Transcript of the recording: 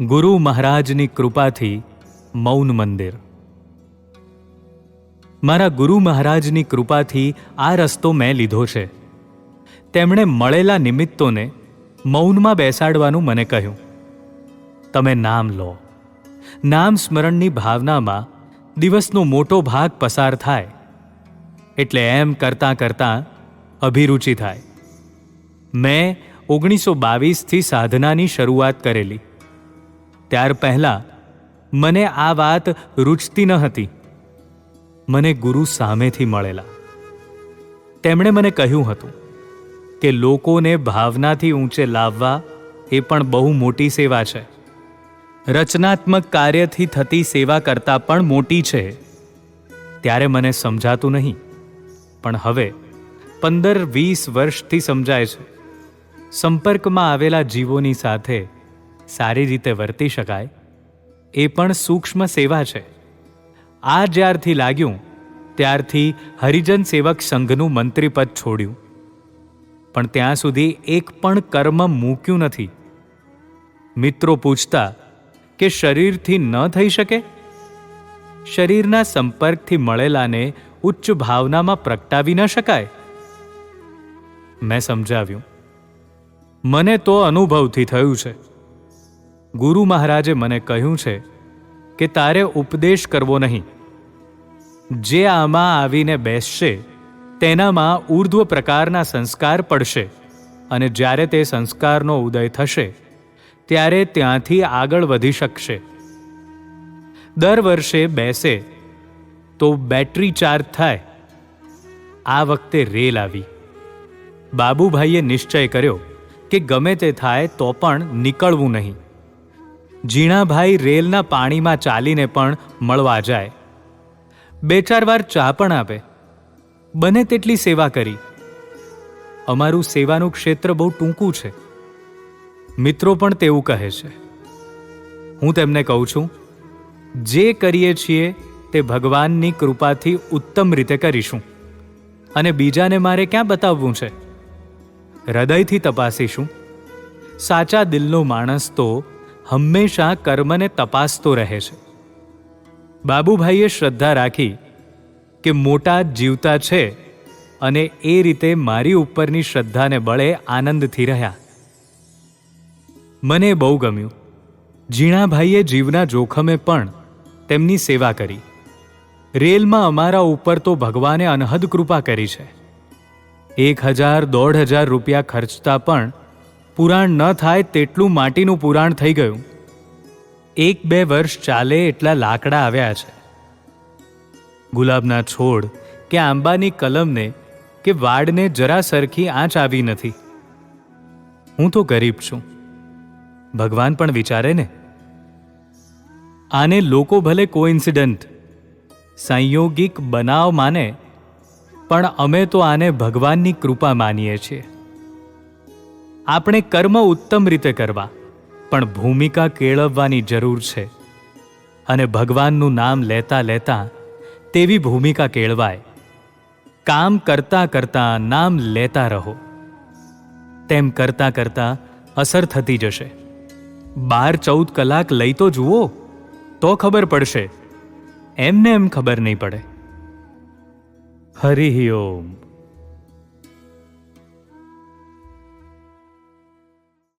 ગુરુ મહારાજની કૃપાથી મૌન મંદિર. મારા ગુરુ મહારાજની કૃપાથી આ રસ્તો મેં લીધો છે. તેમણે મળેલા નિમિત્તોને મૌનમાં બેસાડવાનું મને કહ્યું. તમે નામ લો. નામ સ્મરણની ભાવનામાં દિવસનો મોટો ભાગ પસાર થાય. એટલે એમ કરતાં કરતાં અભિરુચિ થાય. મેં ઓગણીસો બાવીસથી સાધનાની શરૂઆત કરેલી. ત્યાર પહેલાં મને આ વાત રૂચતી ન હતી. મને ગુરુ સામેથી મળેલા. તેમણે મને કહ્યું હતું કે લોકોને ભાવનાથી ઊંચે લાવવા એ પણ બહુ મોટી સેવા છે. રચનાત્મક કાર્યથી થતી સેવા કરતાં પણ મોટી છે. ત્યારે મને સમજાતું નહીં. પણ હવે પંદર વીસ વર્ષથી સમજાય છે. સંપર્કમાં આવેલા જીવોની સાથે સારી રીતે વર્તી શકાય, એ પણ સૂક્ષ્મ સેવા છે. આ જ્યારથી લાગ્યું, ત્યારથી હરિજન સેવક સંઘનું મંત્રીપદ છોડ્યું. પણ ત્યાં સુધી એક પણ કર્મ મૂક્યું નથી. મિત્રો પૂછતા, કે શરીરથી ન થઈ શકે? શરીરના સંપર્કથી મળેલાને ઉચ્ચ ભાવનામાં પ્રગટાવી ન શકાય. મેં સમજાવ્યું. મને તો અનુભવથી થયું છે. ગુરુ મહારાજે મને કહ્યું છે કે તારે ઉપદેશ કરવો નહીં. જે આમાં આવીને બેસશે, તેનામાં ઉર્ધ્વ પ્રકારના સંસ્કાર પડશે અને જ્યારે તે સંસ્કારનો ઉદય થશે, ત્યારે ત્યાંથી આગળ વધી શકશે. દર વર્ષે બેસે, તો બેટરી ચાર્જ થાય. આ વખતે રેલ આવી. બાબુભાઈએ નિશ્ચય કર્યો કે ગમે તે થાય તો પણ નીકળવું નહીં. ઝીણાભાઈ રેલના પાણીમાં ચાલીને પણ મળવા જાય. બે ચાર વાર ચા પણ આપે. બને તેટલી સેવા કરી. અમારું સેવાનું ક્ષેત્ર બહુ ટૂંકું છે. મિત્રો પણ તેવું કહે છે. હું તેમને કહું છું, જે કરીએ છીએ તે ભગવાનની કૃપાથી ઉત્તમ રીતે કરીશું. અને બીજાને મારે ક્યાં બતાવવું છે? હૃદયથી તપાસીશું. સાચા દિલનો માણસ તો હંમેશા કર્મને તપાસતો રહે છે. બાબુભાઈએ શ્રદ્ધા રાખી કે મોટા જીવતા છે અને એ રીતે મારી ઉપરની શ્રદ્ધાને બળે આનંદથી રહ્યા. મને બહુ ગમ્યું. ઝીણાભાઈએ જીવના જોખમે પણ તેમની સેવા કરી. રેલમાં અમારા ઉપર તો ભગવાને અનહદ કૃપા કરી છે. એક હજાર દોઢ હજાર રૂપિયા ખર્ચતા પણ પુરાણ ન થાય તેટલું માટીનું પુરાણ થઈ ગયું. એક બે વર્ષ ચાલે એટલા લાકડા આવ્યા છે. ગુલાબના છોડ કે આંબાની કલમને કે વાડને જરા સરખી આંચ આવી નથી. હું તો ગરીબ છું. ભગવાન પણ વિચારે ને? આને લોકો ભલે કોઇન્સિડન્ટ, સંયોગિક બનાવ માને, પણ અમે તો આને ભગવાનની કૃપા માનીએ છીએ. આપણે કર્મ ઉત્તમ રીતે કરવા, પણ ભૂમિકા કેળવવાની જરૂર છે. અને ભગવાનનું નામ લેતા લેતા તેવી ભૂમિકા કેળવાય. કામ કરતા કરતા નામ લેતા રહો. તેમ કરતા કરતા અસર થતી જશે. બાર ચૌદ કલાક લઈ તો જુઓ, તો ખબર પડશે. એમને એમ ખબર નહીં પડે. હરિ ઓમ.